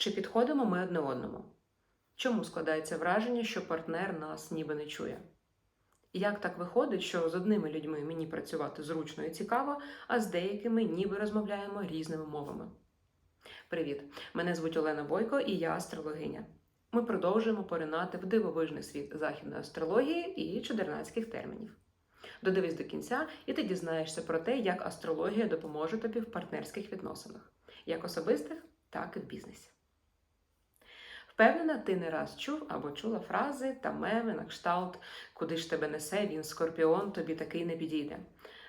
Чи підходимо ми одне одному? Чому складається враження, що партнер нас ніби не чує? Як так виходить, що з одними людьми мені працювати зручно і цікаво, а з деякими ніби розмовляємо різними мовами? Привіт! Мене звуть Олена Бойко і я астрологиня. Ми продовжуємо поринати в дивовижний світ західної астрології і чудернацьких термінів. Додивись до кінця, і ти дізнаєшся про те, як астрологія допоможе тобі в партнерських відносинах, як особистих, так і в бізнесі. Впевнена, ти не раз чув або чула фрази та меми на кшталт Куди ж тебе несе, він скорпіон, тобі такий не підійде,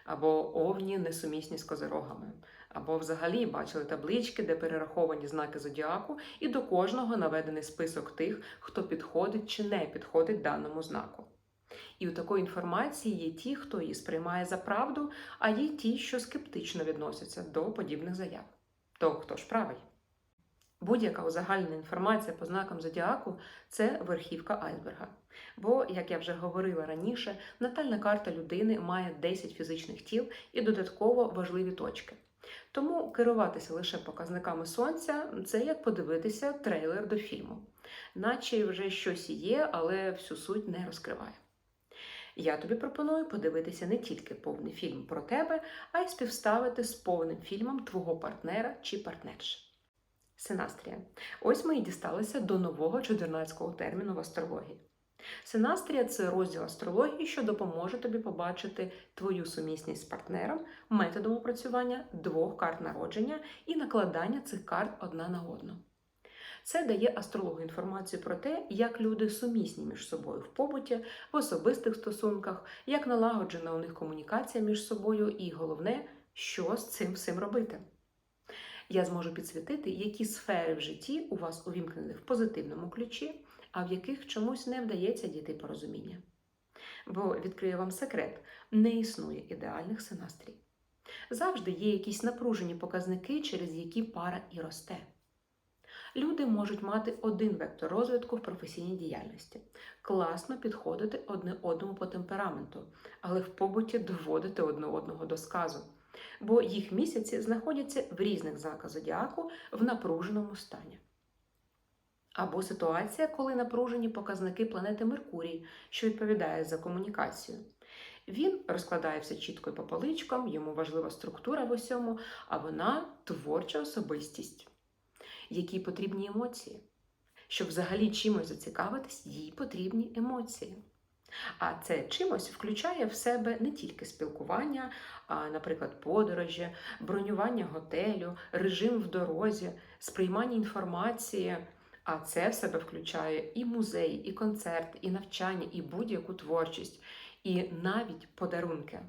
або овні несумісні з козирогами, або взагалі бачили таблички, де перераховані знаки зодіаку, і до кожного наведений список тих, хто підходить чи не підходить даному знаку. І у такої інформації є ті, хто її сприймає за правду, а є ті, що скептично відносяться до подібних заяв. То хто ж правий? Будь-яка узагальнена інформація по знакам зодіаку це верхівка айсберга. Бо, як я вже говорила раніше, натальна карта людини має 10 фізичних тіл і додатково важливі точки. Тому керуватися лише показниками сонця це як подивитися трейлер до фільму, наче вже щось є, але всю суть не розкриває. Я тобі пропоную подивитися не тільки повний фільм про тебе, а й співставити з повним фільмом твого партнера чи партнерши. Синастрія. Ось ми і дісталися до нового чудернацького терміну в астрології. Синастрія це розділ астрології, що допоможе тобі побачити твою сумісність з партнером методом опрацювання двох карт народження і накладання цих карт одна на одну. Це дає астрологу інформацію про те, як люди сумісні між собою в побуті, в особистих стосунках, як налагоджена у них комунікація між собою, і головне, що з цим всім робити. Я зможу підсвітити, які сфери в житті у вас увімкнені в позитивному ключі, а в яких чомусь не вдається дійти порозуміння. Бо відкрию вам секрет: не існує ідеальних синастрій. Завжди є якісь напружені показники, через які пара і росте. Люди можуть мати один вектор розвитку в професійній діяльності, класно підходити одне одному по темпераменту, але в побуті доводити одне одного до сказу, бо їх місяці знаходяться в різних знаках зодіаку в напруженому стані. Або ситуація, коли напружені показники планети Меркурій, що відповідає за комунікацію. Він розкладає все чітко і по поличкам, йому важлива структура в усьому, а вона творча особистість якій потрібні емоції. Щоб взагалі чимось зацікавитись, їй потрібні емоції. А це чимось включає в себе не тільки спілкування, а, наприклад, подорожі, бронювання готелю, режим в дорозі, сприймання інформації. А це в себе включає і музей, і концерт, і навчання, і будь-яку творчість, і навіть подарунки.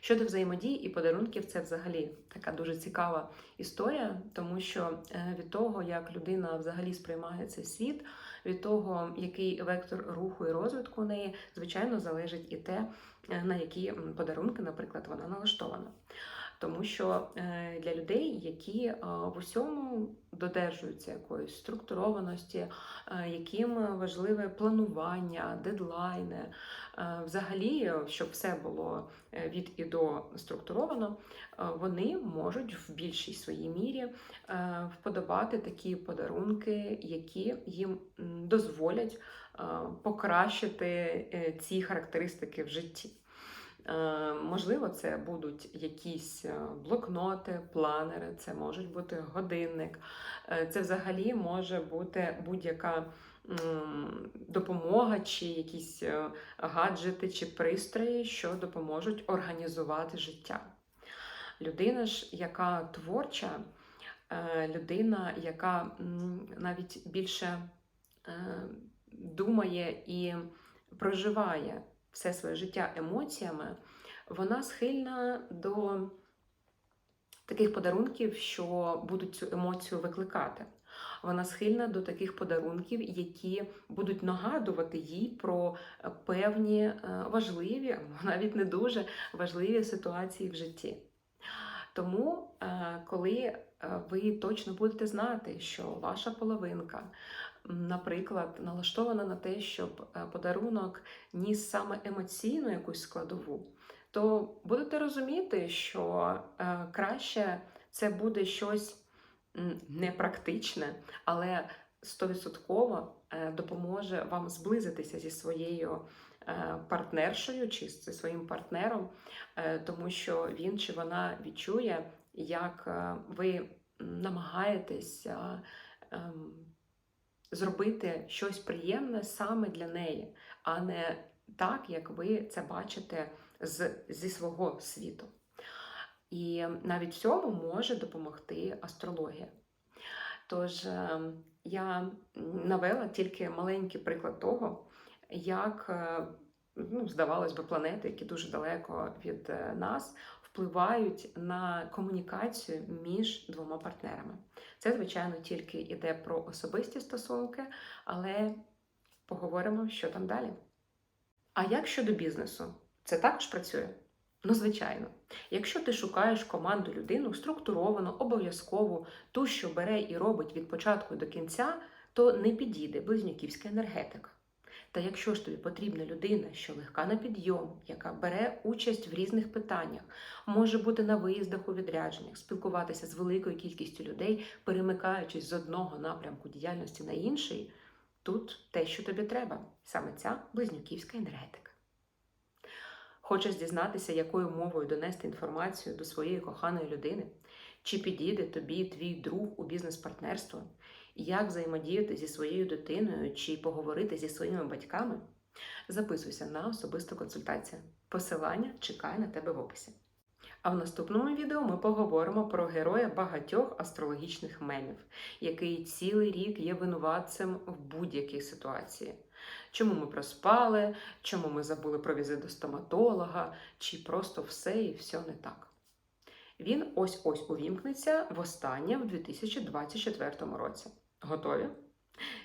Щодо взаємодії і подарунків, це взагалі така дуже цікава історія, тому що е, від того, як людина взагалі сприймає цей світ, від того, який вектор руху і розвитку у неї, звичайно, залежить і те, е, на які подарунки, наприклад, вона налаштована. Тому що е, для людей, які в усьому додержуються якоїсь структурованості, яким важливе планування, дедлайни, взагалі, щоб все було від і до структуровано, вони можуть в більшій своїй мірі вподобати такі подарунки, які їм дозволять покращити е, ці характеристики в житті. Е, можливо, це будуть якісь е, блокноти, планери, це може бути годинник, е, це взагалі може бути будь-яка допомога, чи якісь гаджети чи пристрої, що допоможуть організувати життя. Людина ж, яка творча, людина, яка навіть більше думає і проживає все своє життя емоціями, вона схильна до таких подарунків, що будуть цю емоцію викликати. Вона схильна до таких подарунків, які будуть нагадувати їй про певні е, важливі, навіть не дуже важливі ситуації в житті. Тому, е, коли е, ви точно будете знати, що ваша половинка наприклад, налаштована на те, щоб е, подарунок ніс саме емоційну якусь складову, то будете розуміти, що е, краще це буде щось непрактичне, але стовідсотково е, допоможе вам зблизитися зі своєю партнершою чи зі своїм партнером, тому що він чи вона відчує, як ви намагаєтесь е, ем, зробити щось приємне саме для неї, а не так, як ви це бачите з, зі свого світу. І навіть в цьому може допомогти астрологія. Тож е, я навела тільки маленький приклад того, як, е, ну, здавалось би, планети, які дуже далеко від е, нас, впливають на комунікацію між двома партнерами. Це, звичайно, тільки йде про особисті стосунки, але поговоримо, що там далі. А як щодо бізнесу? Це також працює? Ну, звичайно. Якщо ти шукаєш команду людину структуровану, обов'язкову, ту, що бере і робить від початку до кінця, то не підійде близнюківська енергетика. Та якщо ж тобі потрібна людина, що легка на підйом, яка бере участь в різних питаннях, може бути на виїздах у відрядженнях, спілкуватися з великою кількістю людей, перемикаючись з одного напрямку діяльності на інший, тут те, що тобі треба, саме ця близнюківська енергетика. Хочеш дізнатися, якою мовою донести інформацію до своєї коханої людини? Чи підійде тобі твій друг у бізнес-партнерство? Як взаємодіяти зі своєю дитиною чи поговорити зі своїми батьками? Записуйся на особисту консультацію. Посилання чекає на тебе в описі. А в наступному відео ми поговоримо про героя багатьох астрологічних мемів, який цілий рік є винуватцем в будь-якій ситуації. Чому ми проспали, чому ми забули про візит до стоматолога, чи просто все і все не так. Він ось-ось увімкнеться востаннє в 2024 році. Готові?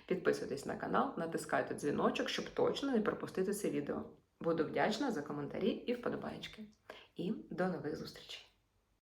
Підписуйтесь на канал, натискайте дзвіночок, щоб точно не пропустити це відео. Буду вдячна за коментарі і вподобайки. І до нових зустрічей!